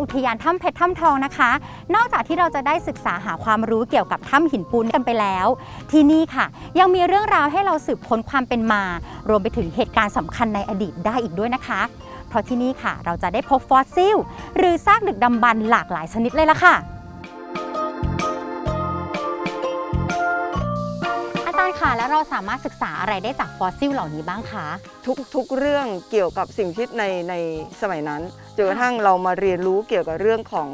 อุทยานถ้ำเพชรถ้ำทองนะคะ นอกจากที่เราจะได้ศึกษาหาความรู้เกี่ยวกับถ้ำหินปูนกันไปแล้ว ที่นี่ค่ะ ยังมีเรื่องราวให้เราสืบค้นความเป็นมา รวมไปถึงเหตุการณ์สำคัญในอดีตได้อีกด้วยนะคะ เพราะที่นี่ค่ะ เราจะได้พบฟอสซิล หรือซากดึกดำบรรพ์หลากหลายชนิดเลยล่ะค่ะ ค่ะ แล้วเราสามารถศึกษาอะไรได้จากฟอสซิลเหล่านี้บ้างคะทุกทุกเรื่องเกี่ยวกับสิ่งที่ในในสมัยนั้นจนกระทั่งเรามาเรียนรู้เกี่ยวกับเรื่องของ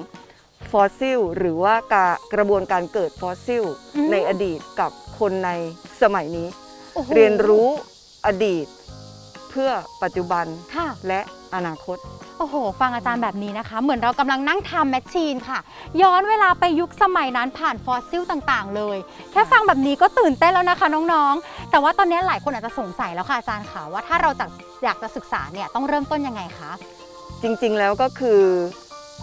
ฟอสซิลหรือว่ากากระบวนการเกิดฟอสซิลอืมในอดีตกับคนในสมัยนี้โอ้โหเรียนรู้อดีตเพื่อปัจจุบันค่ะและอนาคตโอ้โห ฟังอาจารย์แบบนี้นะคะ เหมือนเรากำลังนั่งทำแมชชีนค่ะ ย้อนเวลาไปยุคสมัยนั้นผ่านฟอสซิลต่างๆ เลย แค่ฟังแบบนี้ก็ตื่นเต้นแล้วนะคะน้องๆ แต่ว่าตอนนี้หลายคนอาจจะสงสัยแล้วค่ะอาจารย์ค่ะว่าถ้าเราจะอยากจะศึกษาเนี่ยต้องเริ่มต้นยังไงคะ จริงๆ แล้วก็คือ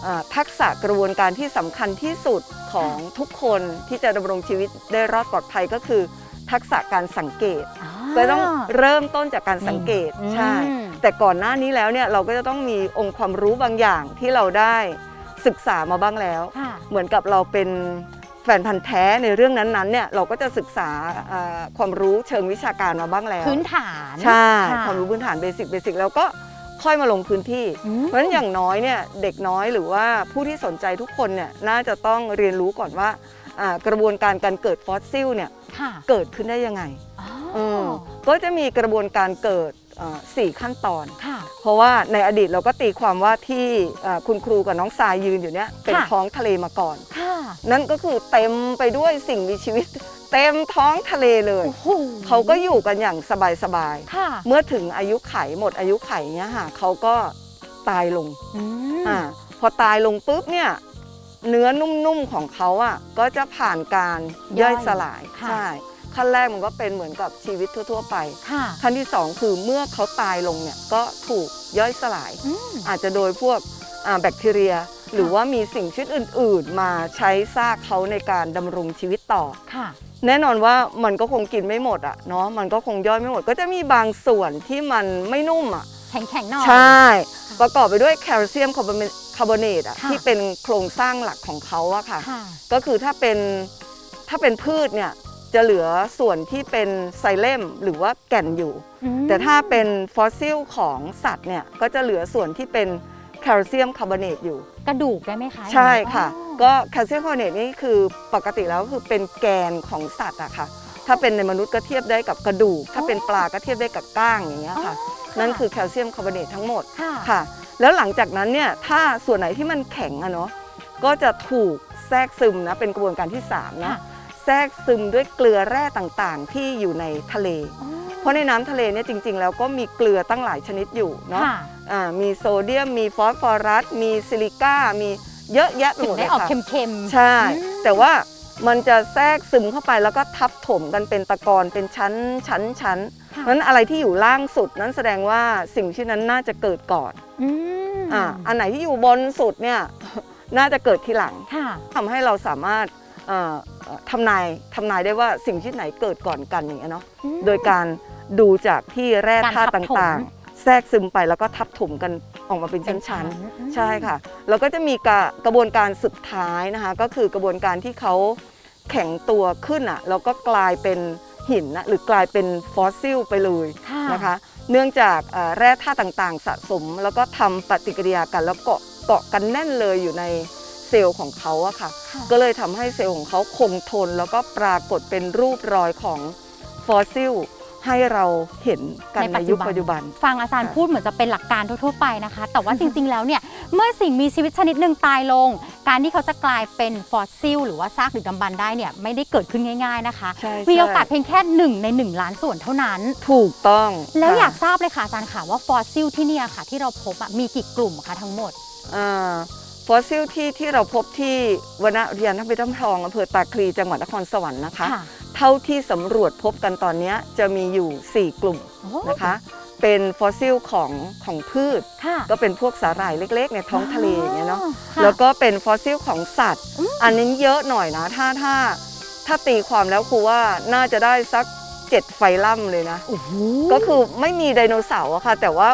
อาทักษะกระบวนการที่สำคัญที่สุดของทุกคนที่จะดำรงชีวิตได้รอดปลอดภัยก็คือ ทักษะการสังเกต ก็ต้องเริ่มต้นจากการสังเกตอืมใช่ แต่ก่อนหน้านี้แล้วเนี่ยเราก็จะต้องมีองค์ความรู้บางอย่างที่เราได้ศึกษามาบ้างแล้ว ค่ะ เหมือนกับเราเป็นแฟนพันธ์แท้ในเรื่องนั้นๆเนี่ยเราก็จะศึกษาอ่าความรู้เชิงวิชาการมาบ้างแล้วพื้นฐานใช่ะความรู้พื้นฐานเบสิกเบสิกแล้วก็ค่อยมาลงพื้นที่ อืมเพราะฉะนั้นอย่างน้อยเนี่ยเด็กน้อยหรือว่าผู้ที่สนใจทุกคนเนี่ยน่าจะต้องเรียนรู้ก่อนว่าอ่ากระบวนการการเกิดฟอสซิลเนี่ยค่ะเกิดขึ้นได้ยังไงอ๋อเออก็จะมีกระบวนการเกิดเอ่อ สี่ขั้นตอน ค่ะ เพราะว่าในอดีตเราก็ตีความว่าที่เอ่อคุณครูกับน้องทรายยืนอยู่เนี่ยเป็นค่ะท้องทะเลมาก่อน ค่ะ นั่นก็คือเต็มไปด้วยสิ่งมีชีวิต เต็มท้องทะเลเลยโอ้โหเขาก็อยู่กันอย่างสบายค่ะๆเมื่อถึงอายุไขหมดอายุไขเนี่ยค่ะเขาก็ตายลงอืมอ่าพอตายลงปุ๊บเนี่ยเนื้อนุ่มๆของเขาอะก็จะผ่านการย่อยสลายค่ะใช่ ขั้นแรกมันก็เป็นเหมือนกับชีวิตทั่ว ๆ ไป ค่ะ ขั้นที่ 2 คือเมื่อเขาตายลงเนี่ยก็ถูกย่อยสลาย อืม อาจจะโดยพวกอ่าแบคทีเรีย หรือว่ามีสิ่งชีวิตอื่น ๆ มาใช้ซากเขาในการดำรงชีวิตต่อ ค่ะ แน่นอนว่ามันก็คงกินไม่หมดอะเนาะมันก็คงย่อยไม่หมด ก็จะมีบางส่วนที่มันไม่นุ่มอะแข็งๆหน่อย ใช่ ประกอบไปด้วยแคลเซียมคาร์บอนคาร์บอเนตอะค่ะ ที่เป็นโครงสร้างหลักของเขาอะค่ะ ค่ะ ก็คือถ้าเป็นถ้าเป็นพืชเนี่ย จะเหลือส่วนที่เป็นไซเลมหรือว่าแก่นอยู่อืมแต่ถ้าเป็นฟอสซิลของสัตว์เนี่ยก็จะเหลือส่วนที่เป็นแคลเซียมคาร์บอเนตอยู่ กระดูกได้ไหมคะใช่ค่ะอ๋อก็แคลเซียมคาร์บอเนตนี่คือปกติแล้วก็คือเป็นแกนของสัตว์อะค่ะ ถ้าเป็นในมนุษย์ก็เทียบได้กับกระดูก ถ้าเป็นปลาก็เทียบได้กับก้างอย่างเงี้ยค่ะ นั่นคือแคลเซียมคาร์บอเนตทั้งหมดค่ะค่ะแล้วหลังจากนั้นเนี่ยถ้าส่วนไหนที่มันแข็งอะเนาะก็จะถูกแทรกซึมนะเป็นกระบวนการที่3นะค่ะแทรกซึมด้วยเกลือแร่ต่างๆ ที่อยู่ในทะเลอ๋อเพราะในน้ำทะเลเนี่ยจริง ๆ แล้วก็มีเกลือตั้งหลายชนิดอยู่เนาะค่ะอ่ามีโซเดียม มีฟอสฟอรัส มีซิลิก้า มีเยอะแยะไปถึหมงดได้เลยออกค่ะเค็มๆ ใช่อืมแต่ว่ามันจะแทรกซึมเข้าไปแล้วก็ทับถมกันเป็นตะกอนเป็นชั้นชั้นชั้นค่ะเพราะฉะนั้นอะไรที่อยู่ล่างสุดนั้นแสดงว่าสิ่งที่นั้นน่าจะเกิดก่อนอืมอ่าอันไหนที่อยู่บนสุดเนี่ยน่าจะเกิดทีหลังค่ะทำให้เราสามารถเอ่อเอ่อ ทำนายทำนายได้ว่าสิ่งที่ไหนเกิดก่อนกันอย่างเงี้ยเนาะอืมโดยการดูจากที่แร่ธาตุการทับถมต่างๆ แทรกซึมไปแล้วก็ทับถมกันออกมาเป็นชั้นๆ ใช่ค่ะ แล้วก็จะมีกระกระบวนการสุดท้ายนะคะ ก็คือกระบวนการที่เขาแข็งตัวขึ้นอะแล้วก็กลายเป็นหินนะหรือกลายเป็นฟอสซิลไปเลยค่ะนะคะ เนื่องจากเอ่อแร่ธาตุต่างๆ สะสม แล้วก็ทำปฏิกิริยากันแล้วเกาะเกาะกันแน่นเลยอยู่ใน เซลล์ของเขาอะค่ะค่ะ ก็เลยทำให้เซลล์ของเขาคงทน แล้วก็ปรากฏเป็นรูปรอยของฟอสซิลให้เราเห็นกันในยุคปัจจุบัน ฟังอาจารย์ค่ะพูดเหมือนจะเป็นหลักการทั่วๆไปนะคะ แต่ว่าจริง ๆ แล้วเนี่ยเมื่อสิ่งมีชีวิตชนิดหนึ่งตายลง การที่เขาจะกลายเป็นฟอสซิลหรือว่าซากดึกดำบรรพ์ได้เนี่ยไม่ได้เกิดขึ้นง่าย ๆนะคะใช่มีใช่โอกาสเพียงแค่หนึ่งในหนึ่งล้านส่วนเท่านั้น ถูกต้อง แล้วค่ะอยากทราบเลยค่ะอาจารย์ค่ะว่าฟอสซิลที่เนี่ยค่ะที่เราพบอะมีกี่กลุ่มคะทั้งหมด ฟอสซิลที่ที่เราพบที่วนอุทยานทัพเพชรถ้ำทองอำเภอตาคลีจังหวัดนครสวรรค์นะคะค่ะเท่าที่สำรวจพบกันตอนเนี้ยจะมีอยู่ 4 กลุ่มโอ้นะคะ เป็นฟอสซิลของของพืชค่ะก็เป็นพวกสาหร่ายเล็ก ๆ ในท้องทะเลอย่างเงี้ยเนาะค่ะแล้วก็เป็นฟอสซิลของสัตว์อืมอันนี้เยอะหน่อยนะถ้าถ้าถ้าตีความแล้วครูว่าน่าจะได้สักเจ็ดไฟลัมเลยนะโอ้โหก็คือไม่มีไดโนเสาร์อะค่ะ แต่ว่า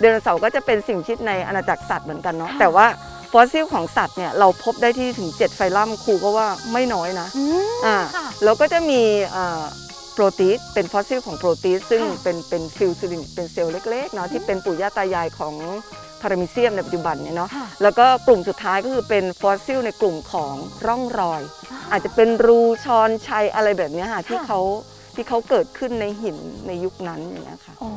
ไดโนเสาร์ก็จะเป็นสิ่งมีชีวิตในอาณาจักรสัตว์เหมือนกันเนาะแต่ว่า ฟอสซิลของสัตว์เนี่ยเราพบได้ที่ถึง 7 ไฟลัมครูก็ว่าไม่น้อยนะอืมอ่าค่ะแล้วก็จะมีโปรตีสเป็นฟอสซิลของโปรตีสซึ่งค่ะเป็นเป็นฟิลซิลินเป็นเซลล์เล็กๆเนาะที่เป็นปู่ย่าตายายของพารามิเซียมในปัจจุบันเนี่ยเนาะค่ะแล้วก็กลุ่มสุดท้ายก็คือเป็นฟอสซิลในกลุ่มของร่องรอย อาจจะเป็นรูชอนชัยอะไรแบบเนี้ยค่ะที่เขาที่เขาเกิดขึ้นในหินในยุคนั้นอย่างเงี้ยค่ะโอ้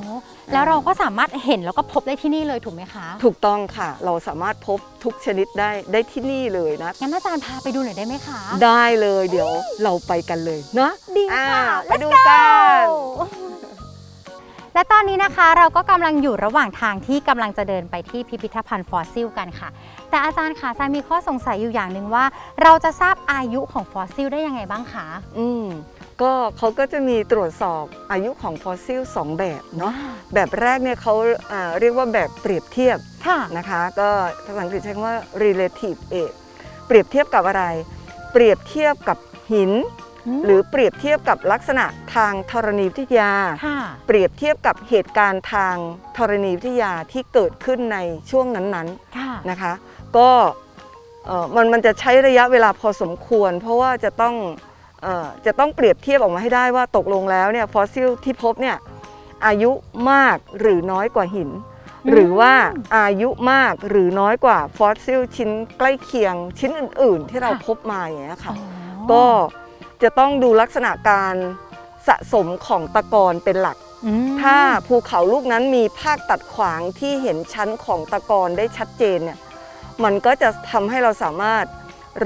แล้วเราก็สามารถเห็นแล้วก็พบได้ที่นี่เลยถูกไหมคะ ถูกต้องค่ะ เราสามารถพบทุกชนิดได้ได้ที่นี่เลยนะ งั้นอาจารย์พาไปดูหน่อยได้ไหมคะ ได้เลยเดี๋ยวเราไปกันเลยเนาะดีอ่าค่ะไปดูกัน และตอนนี้นะคะเราก็กำลังอยู่ระหว่างทางที่กำลังจะเดินไปที่พิพิธภัณฑ์ฟอสซิลกันค่ะ แต่อาจารย์คะทรายมีข้อสงสัยอยู่อย่างหนึ่งว่า เราจะทราบอายุของฟอสซิลได้ยังไงบ้างคะอืมก็เขาก็จะมีตรวจสอบอายุของฟอสซิลสองแบบเนาะแบบแรกเนี่ยเขาอ่าเรียกว่าแบบเปรียบเทียบค่ะนะคะก็ภาษาอังกฤษใช้คำว่า relative age เปรียบเทียบกับอะไร เปรียบเทียบกับหิน หรือเปรียบเทียบกับลักษณะทางธรณีวิทยาค่ะ เปรียบเทียบกับเหตุการณ์ทางธรณีวิทยาที่เกิดขึ้นในช่วงนั้นค่ะๆนะคะ ก็เอ่อมันมันจะใช้ระยะเวลาพอสมควร เพราะว่าจะต้องเอ่อจะต้องเปรียบเทียบออกมาให้ได้ว่าตกลงแล้วเนี่ยฟอสซิลที่พบเนี่ยอายุมากหรือน้อยกว่าหินอืมหรือว่าอายุมากหรือน้อยกว่าฟอสซิลชิ้นใกล้เคียงชิ้นอื่น ๆ ที่เราพบมาอย่างนี้ยค่ะอ๋อก็จะต้องดูลักษณะการ สะสมของตะกอนเป็นหลักอืมถ้าภูเขาลูกนั้นมีภาคตัดขวางที่เห็นชั้นของตะกอนได้ชัดเจนเนี่ยมันก็จะทำให้เราสามารถ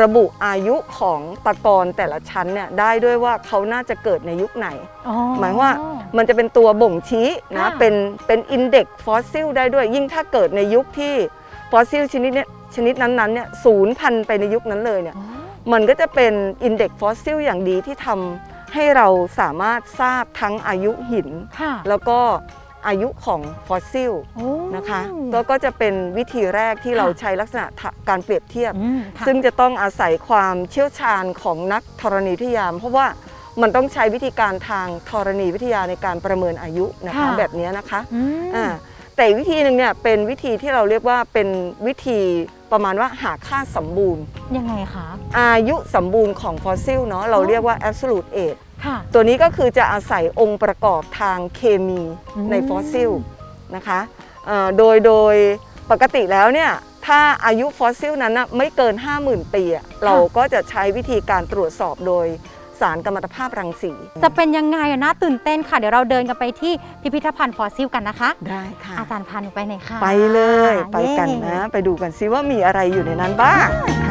ระบุอายุของตะกอนแต่ละชั้นเนี่ยได้ด้วยว่าเขาน่าจะเกิดในยุคไหนอ๋อหมายว่ามันจะเป็นตัวบ่งชี้นะค่ะเป็นเป็นอินเด็กฟอสซิลได้ด้วย ยิ่งถ้าเกิดในยุคที่ฟอสซิลชนิดเนี้ยชนิดนั้นๆเนี่ยศูนย์พันธุ์ไปในยุคนั้นเลยเนี่ยอ๋อมันก็จะเป็นอินเด็กฟอสซิลอย่างดีที่ทำ ให้เราสามารถทราบทั้งอายุหินค่ะแล้วก็อายุของฟอสซิลโอ้นะคะแล้วก็จะเป็นวิธีแรกที่ค่ะเราใช้ลักษณะทะการเปรียบเทียบอืมค่ะซึ่งจะต้องอาศัยความเชี่ยวชาญของนักธรณีวิทยาเพราะว่ามันต้องใช้วิธีการทางธรณีวิทยาในการประเมินอายุนะคะค่ะแบบนี้นะคะอืมอ่า แต่อีกวิธีหนึ่งเนี่ยเป็นวิธีที่เราเรียกว่าเป็นวิธีประมาณว่าหาค่าสมบูรณ์ ยังไงคะ อายุสมบูรณ์ของฟอสซิลเนาะเราเรียกว่า absolute age ค่ะ ตัวนี้ก็คือจะอาศัยองค์ประกอบทางเคมีอืม ในฟอสซิลนะคะเอ่อโดยโดยปกติแล้วเนี่ยถ้าอายุฟอสซิลนั้นนะไม่เกิน 50,000 ปีอะเราก็จะใช้วิธีการตรวจสอบโดย สารกัมมันตภาพรังสี จะเป็นยังไงอะน่าตื่นเต้นค่ะ เดี๋ยวเราเดินกันไปที่พิพิธภัณฑ์ฟอสซิลกันนะคะ ได้ค่ะ อาจารย์พาหนูไปไหนอยค่ะ ไปเลย ไปกันเย้นะ ไปดูกันซิว่ามีอะไรอยู่ในนั้นบ้างค่ะ